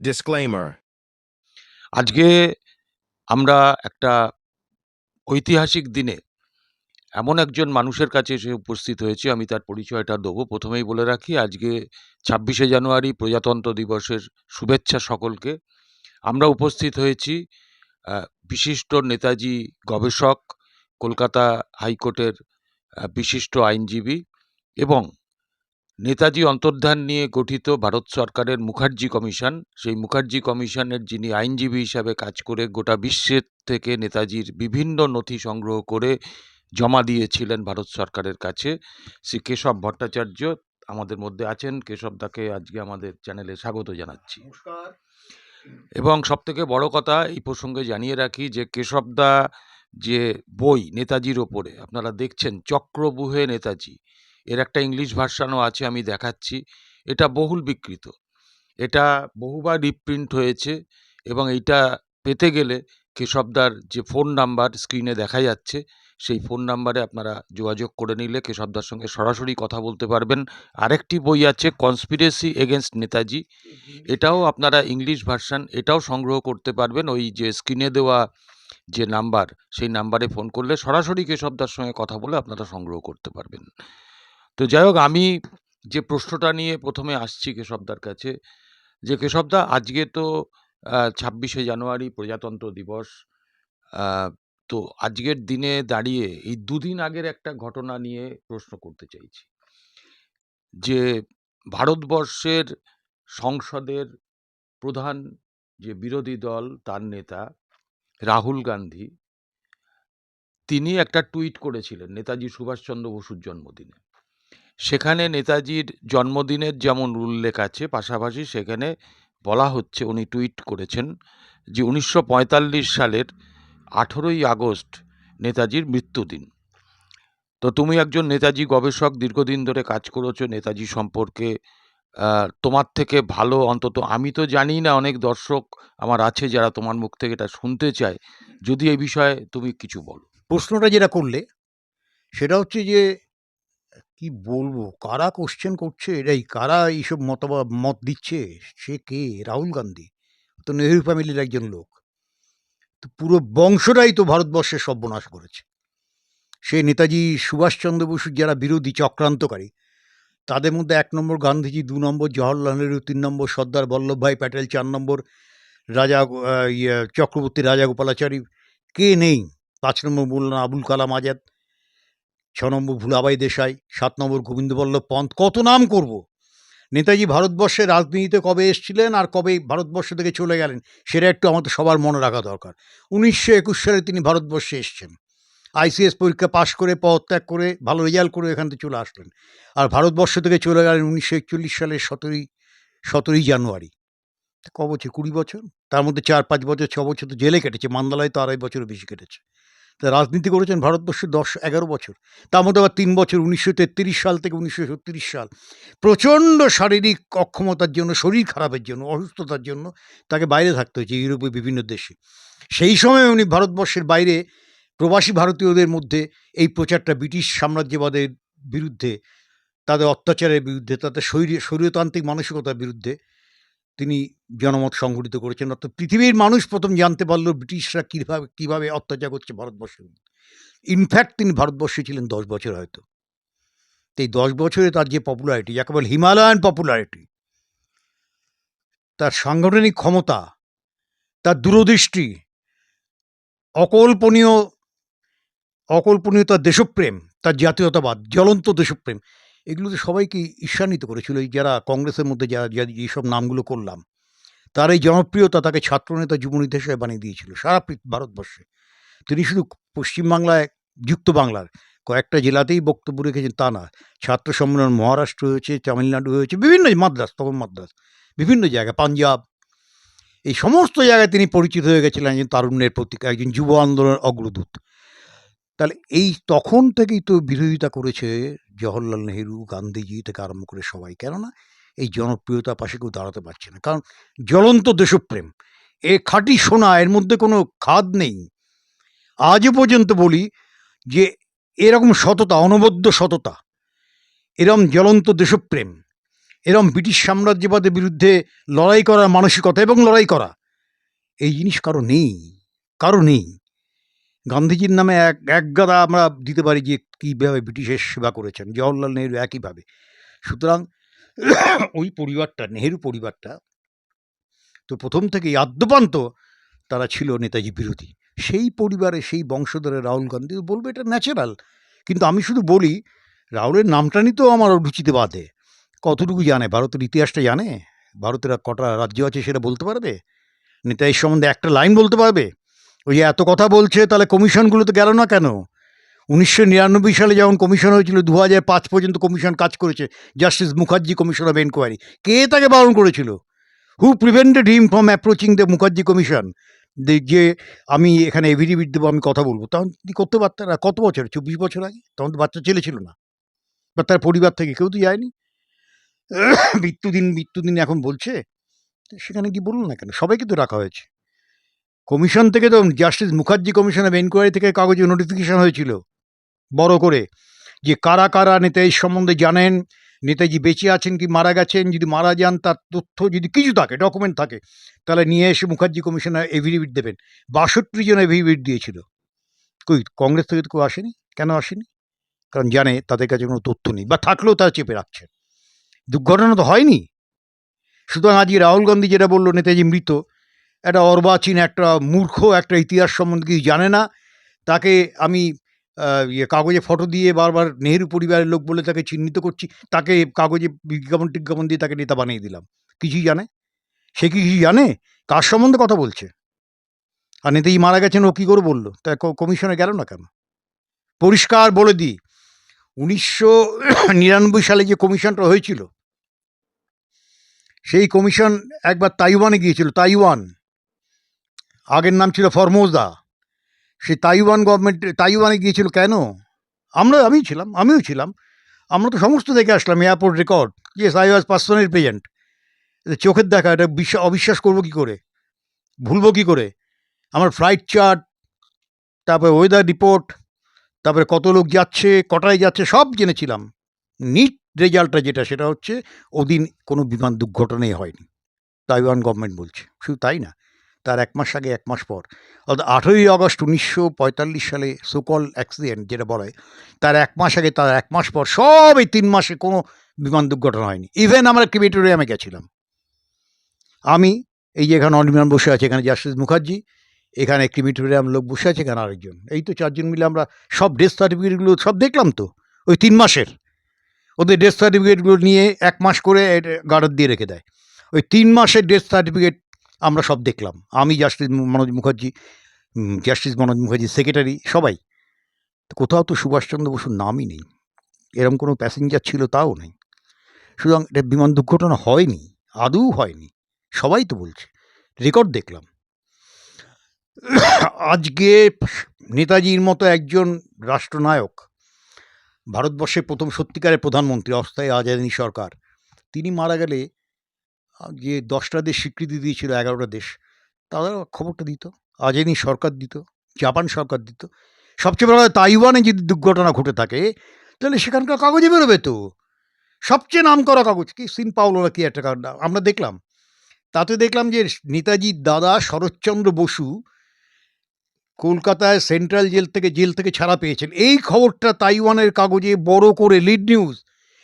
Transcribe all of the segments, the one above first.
Disclaimer. আজকে আমরা একটা ঐতিহাসিক দিনে এমন একজন মানুষের কাছে এসে উপস্থিত হয়েছি, আমি তার পরিচয়টা দেবো। প্রথমেই বলে রাখি, আজকে ছাব্বিশে জানুয়ারি প্রজাতন্ত্র দিবসের শুভেচ্ছা সকলকে। আমরা উপস্থিত হয়েছি বিশিষ্ট নেতাজি, গবেষক, কলকাতা হাইকোর্টের বিশিষ্ট আইনজীবী এবং নেতাজি অন্তর্ধান নিয়ে গঠিত ভারত সরকারের মুখার্জি কমিশন সেই মুখার্জি কমিশনের যিনি আইনজীবী হিসাবে কাজ করে গোটা বিশ্বের থেকে নেতাজির বিভিন্ন নথি সংগ্রহ করে জমা দিয়েছিলেন ভারত সরকারের কাছে। শ্রী কেশব ভট্টাচার্য আমাদের মধ্যে আছেন। কেশবদাকে আজকে আমাদের চ্যানেলে স্বাগত জানাচ্ছি। এবং সবথেকে বড় কথা এই প্রসঙ্গে জানিয়ে রাখি যে কেশবদা যে বই নেতাজির ওপরে আপনারা দেখছেন চক্রবুহে নেতাজি। এর একটা ইংলিশ ভার্সানও আছে আমি দেখাচ্ছি। এটা বহুল বিকৃত। এটা বহুবার রিপ্রিন্ট হয়েছে এবং এইটা পেতে গেলে কেশবদার যে ফোন নাম্বার স্ক্রিনে দেখা যাচ্ছে সেই ফোন নাম্বারে আপনারা যোগাযোগ করে নিলে কেশবদার সঙ্গে সরাসরি কথা বলতে পারবেন। আরেকটি বই আছে কনস্পিরেসি এগেনস্ট নেতাজি এটাও আপনারা ইংলিশ ভার্সান এটাও সংগ্রহ করতে পারবেন। ওই যে স্ক্রিনে দেওয়া যে নাম্বার সেই নাম্বারে ফোন করলে সরাসরি কেশবদার সঙ্গে কথা বলে আপনারা সংগ্রহ করতে পারবেন। তো যাই হোক আমি যে প্রশ্নটা নিয়ে প্রথমে আসছি কেশবদার কাছে, যে কেশবদা, আজকে তো ছাব্বিশে জানুয়ারি প্রজাতন্ত্র দিবস তো আজকের দিনে দাঁড়িয়ে এই দুদিন আগের একটা ঘটনা নিয়ে প্রশ্ন করতে চাইছি। যে ভারতবর্ষের সংসদের প্রধান যে বিরোধী দল, তার নেতা, রাহুল গান্ধী, তিনি একটা টুইট করেছিলেন নেতাজি সুভাষচন্দ্র বসুর জন্মদিনে। সেখানে নেতাজির জন্মদিনের যেমন উল্লেখ আছে, পাশাপাশি সেখানে বলা হচ্ছে, উনি টুইট করেছেন যে উনিশশো পঁয়তাল্লিশ সালের আঠেরোই আগস্ট নেতাজির মৃত্যুদিন। তো তুমি একজন নেতাজি গবেষক, দীর্ঘদিন ধরে কাজ করেছ নেতাজি সম্পর্কে তোমার থেকে ভালো অন্তত, আমি তো জানি না, অনেক দর্শক আমার আছে যারা তোমার মুখ থেকে এটা শুনতে চায়। যদি এই বিষয়ে তুমি কিছু বলো। প্রশ্নটা যেটা করলে, সেটা হচ্ছে যে কি বলব? কারা কোশ্চেন করছে? এটাই কারা এইসব মতবাদ মত দিচ্ছে? সে কে? রাহুল গান্ধী। তো নেহরু ফ্যামিলির একজন লোক। তো পুরো বংশটাই তো ভারতবর্ষের সর্বনাশ করেছে। সে নেতাজি সুভাষচন্দ্র বসুর যারা বিরোধী চক্রান্তকারী, তাদের মধ্যে এক নম্বর গান্ধীজি, দু নম্বর জওহরলাল নেহরু, তিন নম্বর সর্দার বল্লভভাই প্যাটেল, চার নম্বর রাজা ইয়ে চক্রবর্তী রাজা গোপালাচারী কে নেই? পাঁচ নম্বর মৌলানা আবুল কালাম আজাদ। ছ নম্বর ভুলাবাই দেশাই, সাত নম্বর গোবিন্দবল্লভ পন্থ, কত নাম করব? নেতাজি ভারতবর্ষের রাজনীতিতে কবে এসেছিলেন আর কবে ভারতবর্ষ থেকে চলে গেলেন, সেটা একটু আমাদের সবার মনে রাখা দরকার। উনিশশো একুশ সালে তিনি ভারতবর্ষে এসেছেন। আইসিএস পরীক্ষা পাশ করে, পদত্যাগ করে, ভালো রেজাল্ট করে এখান থেকে চলে আসলেন। আর ভারতবর্ষ থেকে চলে গেলেন উনিশশো একচল্লিশ সালের সতেরোই সতেরোই জানুয়ারি। ক বছর কুড়ি বছর? তার মধ্যে চার পাঁচ বছর, ছ বছর তো জেলে কেটেছে, মান্দালায় তো আড়াই বছরও বেশি কেটেছে। তা রাজনীতি করেছেন ভারতবর্ষে দশ এগারো বছর। তার মধ্যে আবার তিন বছর, উনিশশো তেত্রিশ সাল থেকে উনিশশো ছত্রিশ সাল। প্রচণ্ড শারীরিক অক্ষমতার জন্য, শরীর খারাপের জন্য, অসুস্থতার জন্য তাকে বাইরে থাকতে হয়েছে ইউরোপের বিভিন্ন দেশে। সেই সময় উনি ভারতবর্ষের বাইরে প্রবাসী ভারতীয়দের মধ্যে এই প্রচারটা ব্রিটিশ সাম্রাজ্যবাদের বিরুদ্ধে, তাদের অত্যাচারের বিরুদ্ধে, তাদের শরীর শরীরতান্ত্রিক মানসিকতার বিরুদ্ধে তিনি জনমত সংগঠিত করেছেন। অর্থাৎ পৃথিবীর মানুষ প্রথম জানতে পারল ব্রিটিশরা কীভাবে কীভাবে অত্যাচার করছে ভারতবর্ষের ইনফ্যাক্ট তিনি ভারতবর্ষে ছিলেন দশ বছর হয়তো। এই দশ বছরে তার যে পপুলারিটি যাকে বলে হিমালয়ান পপুলারিটি তার সাংগঠনিক ক্ষমতা, তার দূরদৃষ্টি, অকল্পনীয় অকল্পনীয় তার দেশপ্রেম, তার জাতীয়তাবাদ, জ্বলন্ত দেশপ্রেম এগুলো তো সবাইকে ঈর্ষান্বিত করেছিল। এই যারা কংগ্রেসের মধ্যে যারা যেসব নামগুলো করলাম, তার এই জনপ্রিয়তা তাকে ছাত্রনেতা যুবনেতা হিসেবে বানিয়ে দিয়েছিল সারা ভারতবর্ষে। তিনি শুধু পশ্চিমবাংলায়, যুক্ত বাংলার, কয়েকটা জেলাতেই বক্তব্য রেখেছেন তা না। ছাত্র সম্মেলন মহারাষ্ট্র হয়েছে, তামিলনাড়ু হয়েছে, বিভিন্ন মাদ্রাস তখন মাদ্রাস, বিভিন্ন জায়গায়, পাঞ্জাব। এই সমস্ত জায়গায় তিনি পরিচিত হয়ে গেছিলেন একজন তারুণ্যের প্রতীক, একজন যুব আন্দোলনের অগ্রদূত। তাহলে এই তখন থেকেই তো বিরোধিতা করেছে জওহরলাল নেহেরু, গান্ধীজি থেকে আরম্ভ করে সবাই। কেননা এই জনপ্রিয়তা পাশে কেউ দাঁড়াতে পারছে না। কারণ জ্বলন্ত দেশপ্রেম। এ খাঁটি সোনা, এর মধ্যে কোনো খাদ নেই। আজও পর্যন্ত বলি যে এরকম সততা, অনবদ্য সততা এরকম জ্বলন্ত দেশপ্রেম, এরম ব্রিটিশ সাম্রাজ্যবাদের বিরুদ্ধে লড়াই করার মানসিকতা এবং লড়াই করা, এই জিনিস কারও নেই। কারও নেই। গান্ধীজির নামে এক এক গাদা আমরা দিতে পারি যে কীভাবে ব্রিটিশের সেবা করেছেন জওহরলাল নেহরু একইভাবে সুতরাং ওই পরিবারটা, নেহেরু পরিবারটা তো প্রথম থেকেই আদ্যপান্ত তারা ছিল নেতাজি বিরোধী। সেই পরিবারে সেই বংশধরে রাহুল গান্ধী বলবে এটা ন্যাচারাল কিন্তু আমি শুধু বলি, রাহুলের নামটা নিতেও আমার রুচিতে বাধে। কতটুকু জানে? ভারতের ইতিহাসটা জানে? ভারতের কটা রাজ্য আছে সেটা বলতে পারবে? নেতাজির সম্বন্ধে একটা লাইন বলতে পারবে? ওই যে এত কথা বলছে, তাহলে কমিশনগুলো তো গেল না কেন? উনিশশো নিরানব্বই সালে যখন কমিশন হয়েছিল দু হাজার পাঁচ পর্যন্ত কমিশন কাজ করেছে, justice Mukherjee commission of enquiry. কে তাকে বারণ করেছিল? Who prevented him from approaching the Mukherjee commission? যে আমি এখানে এভিডেভিট দেবো, আমি কথা বলব। তখন কি করতে পারতেন আর কত বছর? চব্বিশ বছর আগে? তখন তো বাচ্চা ছেলে ছিল না। বা তার পরিবার থেকে কেউ তো যায়নি। মৃত্যুদিন মৃত্যুদিন এখন বলছে? সেখানে কি বলুন না কেন? সবাইকে তো রাখা হয়েছে। কমিশন থেকে তো justice Mukherjee commission of enquiry থেকে কাগজে নোটিফিকেশন হয়েছিল। বড় করে যে কারা কারা নেতাজির সম্বন্ধে জানেন, নেতাজি বেঁচে আছেন কি মারা গেছেন, যদি মারা যান তার তথ্য যদি কিছু থাকে ডকুমেন্ট থাকে, তাহলে নিয়ে এসে মুখার্জি কমিশনে এভিডেভিট দেবেন। বাষট্টি জন এভিডেভিট দিয়েছিল। কই, কংগ্রেস থেকে তো কেউ আসেনি? কেন আসেনি? কারণ জানে তাদের কাছে কোনো তথ্য নেই বা থাকলেও তারা চেপে রাখছে। দুর্ঘটনা তো হয়নি। সুতরাং আজকে রাহুল গান্ধী যেটা বলল, নেতাজি মৃত একটা অর্বাচীন, একটা মূর্খ, একটা ইতিহাস সম্বন্ধে কিছু জানে না। তাকে আমি ইয়ে কাগজে ফটো দিয়ে বারবার নেহেরু পরিবারের লোক বলে তাকে চিহ্নিত করছি। তাকে কাগজে বিজ্ঞাপন, টিজ্ঞাপন দিয়ে তাকে নেতা বানিয়ে দিলাম। কিছুই জানে? সে কি কিছু জানে? কার সম্বন্ধে কথা বলছে? আর নেতাজি মারা গেছেন, ও কী করে বলল? তা কমিশনে গেল না কেন? পরিষ্কার বলে দিই, উনিশশো নিরানব্বই সালে যে কমিশনটা হয়েছিল, সেই কমিশন একবার তাইওয়ানে গিয়েছিল, তাইওয়ান। আগের নাম ছিল ফরমোজা সেই তাইওয়ান গভর্নমেন্ট তাইওয়ানে গিয়েছিল কেন? আমরা আমি ছিলাম, আমিও ছিলাম। আমরা তো সমস্ত দেখে আসলাম airport record yes I was personal present চোখের দেখা, এটা বিশ্বাস, অবিশ্বাস করব কী করে? ভুলবো কী করে? আমার ফ্লাইট চার্ট তারপরে ওয়েদার রিপোর্ট তারপরে কত লোক যাচ্ছে, কটায় যাচ্ছে, সব জেনেছিলাম। নিট রেজাল্টটা যেটা, সেটা হচ্ছে, ওদিন কোনো বিমান দুর্ঘটনাই হয়নি। তাইওয়ান গভর্নমেন্ট বলছে। শুধু তাই না তার এক মাস আগে, এক মাস পর। অর্থাৎ আঠেরোই আগস্ট উনিশশো পঁয়তাল্লিশ সালে সুকল অ্যাক্সিডেন্ট যেটা বলা, তার এক মাস আগে, তার এক মাস পর সব এই তিন মাসে কোনো বিমান দুর্ঘটনা হয়নি। ইভেন আমরা ক্রিমেটোরিয়ামে গেছিলাম। আমি এই যে এখানে অনির্বাণ বসে আছে, এখানে জাস্টিস মুখার্জি, এখানে ক্রিমেটোরিয়াম লোক বসে আছে, এখানে আরেকজন। এই তো চারজন মিলে আমরা সব ডেথ সার্টিফিকেটগুলো সব দেখলাম তো, ওই তিন মাসের। ওদের ডেথ সার্টিফিকেটগুলো নিয়ে এক মাস করে গার্ডার দিয়ে রেখে দেয়। ওই তিন মাসের ডেথ সার্টিফিকেট আমরা সব দেখলাম। আমি justice Manoj Mukherjee justice Manoj Mukherjee, secretary, সবাই। কোথাও তো সুভাষচন্দ্র বসুর নামই নেই। এরকম কোনো প্যাসেঞ্জার ছিল তাও নেই। সুতরাং এটা বিমান দুর্ঘটনা হয়নি, আদৌ হয়নি। সবাই তো বলছে। রেকর্ড দেখলাম। আজকে নেতাজির মতো একজন রাষ্ট্রনায়ক, ভারতবর্ষের প্রথম সত্যিকারের প্রধানমন্ত্রী, অস্থায়ী আজাদিনী সরকার, তিনি মারা গেলে যে দশটা দেশ স্বীকৃতি দিয়েছিল, এগারোটা দেশ। তারা খবরটা দিত। আজেনি সরকার দিত, জাপান সরকার দিত। সবচেয়ে বড় তাইওয়ানে যদি দুর্ঘটনা ঘটে থাকে, তাহলে সেখানকার কাগজে বেরোবে তো। সবচেয়ে নাম করা কাগজ কি? সিন পাওলোরা কি একটা আমরা দেখলাম। তাতে দেখলাম যে নেতাজির দাদা শরৎচন্দ্র বসু কলকাতায় সেন্ট্রাল জেল থেকে জেল থেকে ছাড়া পেয়েছেন। এই খবরটা তাইওয়ানের কাগজে বড় করে লিড নিউজ।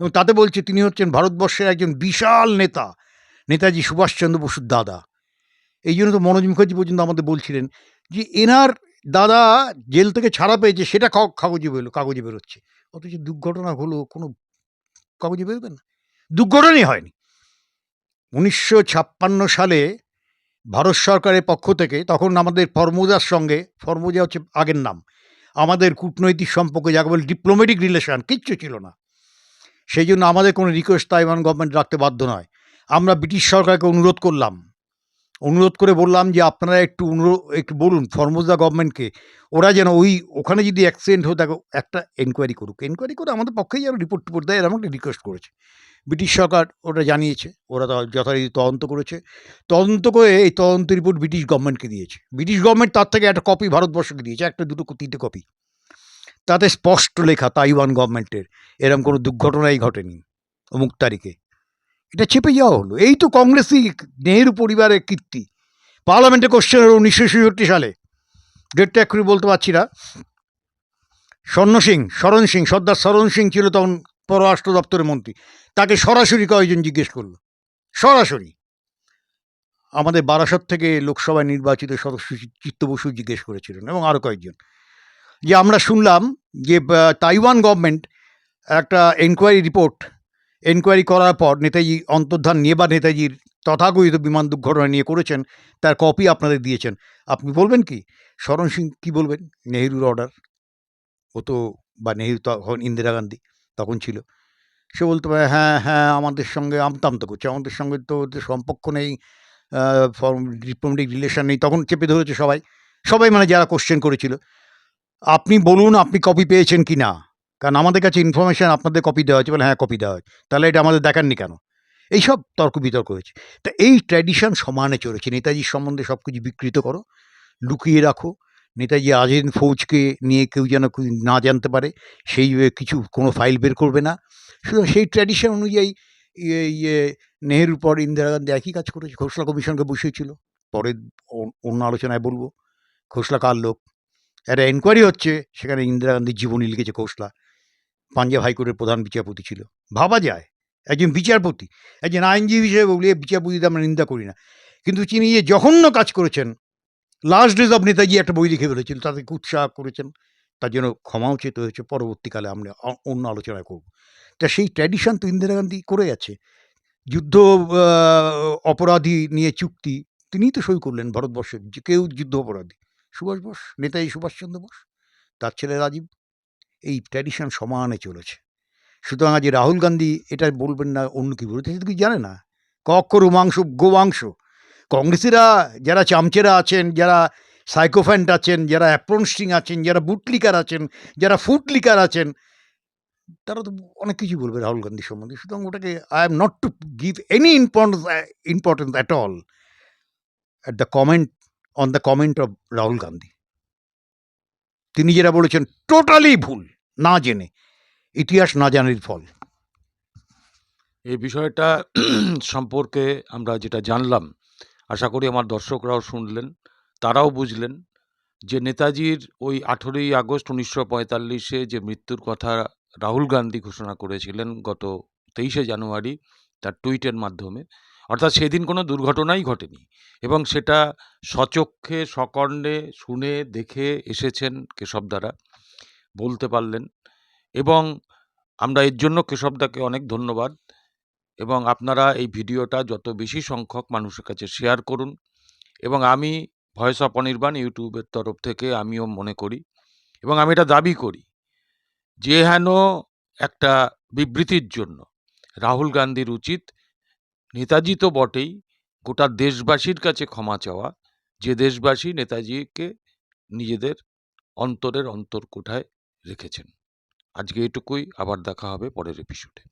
এবং তাতে বলছে, তিনি হচ্ছেন ভারতবর্ষের একজন বিশাল নেতা। নেতাজি সুভাষচন্দ্র বসুর দাদা। এই জন্য তো মনোজ মুখার্জি পর্যন্ত আমাদের বলছিলেন যে, এনার দাদা জেল থেকে ছাড়া পেয়েছে, সেটা কাগজে বেরো, কাগজে বেরোচ্ছে। অথচ দুর্ঘটনা হলো, কোনো কাগজে বেরোবে না। দুর্ঘটনাই হয়নি। উনিশশো ছাপ্পান্ন সালে ভারত সরকারের পক্ষ থেকে, তখন আমাদের ফর্মোজার সঙ্গে, ফর্মোজা হচ্ছে আগের নাম, আমাদের কূটনৈতিক সম্পর্কে যাকে বলে ডিপ্লোম্যাটিক রিলেশন কিচ্ছু ছিল না। সেই জন্য আমাদের কোনো রিকোয়েস্ট তাইওয়ান গভর্নমেন্ট রাখতে বাধ্য নয়। আমরা ব্রিটিশ সরকারকে অনুরোধ করলাম। অনুরোধ করে বললাম যে আপনারা একটু অনুরোধ একটু বলুন ফর্মোজা গভর্নমেন্টকে, ওরা যেন ওই, ওখানে যদি অ্যাক্সিডেন্ট হয়ে থাকে, একটা এনকোয়ারি করুক। এনকোয়ারি করে আমাদের পক্ষেই যেন রিপোর্ট টিপোর্ট দেয়, এরকম একটা রিকোয়েস্ট করেছে। ব্রিটিশ সরকার ওটা জানিয়েছে, ওরা যথারীতি তদন্ত করেছে। তদন্ত করে এই তদন্ত রিপোর্ট ব্রিটিশ গভর্নমেন্টকে দিয়েছে। ব্রিটিশ গভর্নমেন্ট তার থেকে একটা কপি ভারতবর্ষকে দিয়েছে, একটা, দুটো, তিনটে কপি তাতে স্পষ্ট লেখা তাইওয়ান গভর্নমেন্টের, এরকম কোনো দুর্ঘটনাই ঘটেনি, অমুক তারিখে। এটা চেপে যাওয়া হলো। এই তো কংগ্রেসই নেহেরু পরিবারের কীর্তি। পার্লামেন্টে কোশ্চেন হলো উনিশশো ছেষট্টি সালে। ডেটটা এক্ষুনি বলতে পারছি না। স্বর্ণ সিং, শরণ সিং, সর্দার শরণ সিং ছিল তখন পররাষ্ট্র দপ্তরের মন্ত্রী। তাকে সরাসরি কয়েকজন জিজ্ঞেস করল। সরাসরি। আমাদের বারাসত থেকে লোকসভায় নির্বাচিত সদস্য চিত্ত বসু জিজ্ঞেস করেছিলেন এবং আরও কয়েকজন। যে আমরা শুনলাম যে তাইওয়ান গভর্নমেন্ট একটা এনকোয়ারি রিপোর্ট এনকোয়ারি করার পর নেতাজি অন্তর্ধান নিয়ে বা নেতাজির তথাকথিত বিমান দুর্ঘটনা নিয়ে করেছেন, তার কপি আপনাদের দিয়েছেন। আপনি বলবেন কি? শরণ সিং কী বলবেন? নেহেরুর অর্ডার ও তো, বা নেহেরু তখন ইন্দিরা গান্ধী, তখন ছিল। সে বলতে পারে হ্যাঁ হ্যাঁ আমাদের সঙ্গে আমতামতো করছে, আমাদের সঙ্গে তো সম্পর্ক নেই ফর্ম ডিপ্লোমেটিক রিলেশন নেই। তখন চেপে ধরেছে সবাই। সবাই মানে যারা কোশ্চেন করেছিল, আপনি বলুন, আপনি কপি পেয়েছেন কি না কারণ আমাদের কাছে ইনফরমেশান আপনাদের কপি দেওয়া হয়েছে বলে হ্যাঁ কপি দেওয়া হয় তাহলে এটা আমাদের দেখাননি কেন? এইসব তর্ক বিতর্ক হয়েছে। তা এই ট্র্যাডিশন সমানে চলেছে। নেতাজির সম্বন্ধে সব কিছু বিকৃত করো, লুকিয়ে রাখো। নেতাজি আজীন ফৌজকে নিয়ে কেউ যেন না জানতে পারে, সেই কিছু, কোনো ফাইল বের করবে না। সুতরাং সেই ট্র্যাডিশন অনুযায়ী ইয়ে ইয়ে নেহেরুর পর ইন্দিরা গান্ধী একই কাজ করেছে। খোসলা কমিশনকে বসিয়েছিল। পরে অন্য আলোচনায় বলব, খোসলা কার লোক? একটা এনকোয়ারি হচ্ছে, সেখানে ইন্দিরা গান্ধীর জীবনী লিখেছে খোসলা। পাঞ্জাব হাইকোর্টের প্রধান বিচারপতি ছিল। ভাবা যায়। একজন বিচারপতি, একজন আইনজীবী হিসেবে বলি বিচারপতিতে আমরা নিন্দা করি না। কিন্তু তিনি যে জঘন্য কাজ করেছেন লাস্ট ডেজ অব নেতাজি একটা বই লিখে ফেলেছিল তাদেরকে উৎসাহ করেছেন, তার জন্য ক্ষমাও চেতে হয়েছে, পরবর্তীকালে আমরা অন্য আলোচনায় করব। তা সেই ট্র্যাডিশন তো ইন্দিরা গান্ধী করে যাচ্ছে যুদ্ধ অপরাধী নিয়ে চুক্তি, তিনিই তো সই করলেন ভারতবর্ষের, যে কেউ যুদ্ধ অপরাধী। সুভাষ বোস, নেতাজি সুভাষচন্দ্র বোস, তার ছেলে রাজীব। এই ট্র্যাডিশন সমানে চলেছে। সুতরাং আজ রাহুল গান্ধী এটা বলবেন না, অন্য কি বলতে সে কিছু জানে না। কক্কর মাংস গোমাংস কংগ্রেসেরা যারা চামচেরা আছেন, যারা সাইকোফ্যান্ট আছেন, যারা অ্যাপ্রনস্টিং আছেন, যারা বুটলিকার আছেন, যারা ফুটলিকার আছেন, তারা তো অনেক কিছু বলবে রাহুল গান্ধী সম্বন্ধে। সুতরাং ওটাকে I am not to give any importance importance at all at the comment on the comment of Rahul Gandhi. তিনি যেটা বলেছেন, টোটালি ভুল, না জেনে। ইতিহাস না জানার ফল। এই বিষয়টা সম্পর্কে আমরা যেটা জানলাম, আশা করি আমার দর্শকরাও শুনলেন, তারাও বুঝলেন যে নেতাজির ওই আঠেরোই আগস্ট উনিশশো পঁয়তাল্লিশে যে মৃত্যুর কথা রাহুল গান্ধী ঘোষণা করেছিলেন গত তেইশে জানুয়ারি তার টুইটের মাধ্যমে অর্থাৎ সেদিন কোনো দুর্ঘটনাই ঘটেনি এবং সেটা সচক্ষে সকর্ণে শুনে, দেখে এসেছেন কেশব দ্বারা, বলতে পারলেন এবং আমরা এর জন্য কেশবদাকে অনেক ধন্যবাদ এবং আপনারা এই ভিডিওটা যত বেশি সংখ্যক মানুষের কাছে শেয়ার করুন এবং আমি ভয়েস অফ অনির্বাণ ইউটিউবের তরফ থেকে আমিও মনে করি এবং আমি এটা দাবি করি যে হেন একটা বিবৃতির জন্য রাহুল গান্ধীর উচিত নেতাজি তো বটেই। গোটা দেশবাসীর কাছে ক্ষমা চাওয়া। যে দেশবাসী নেতাজিকে নিজেদের অন্তরের অন্তর কোঠায় রেখেছেন। আজকে এটুকুই। আবার দেখা হবে পরের এপিসোডে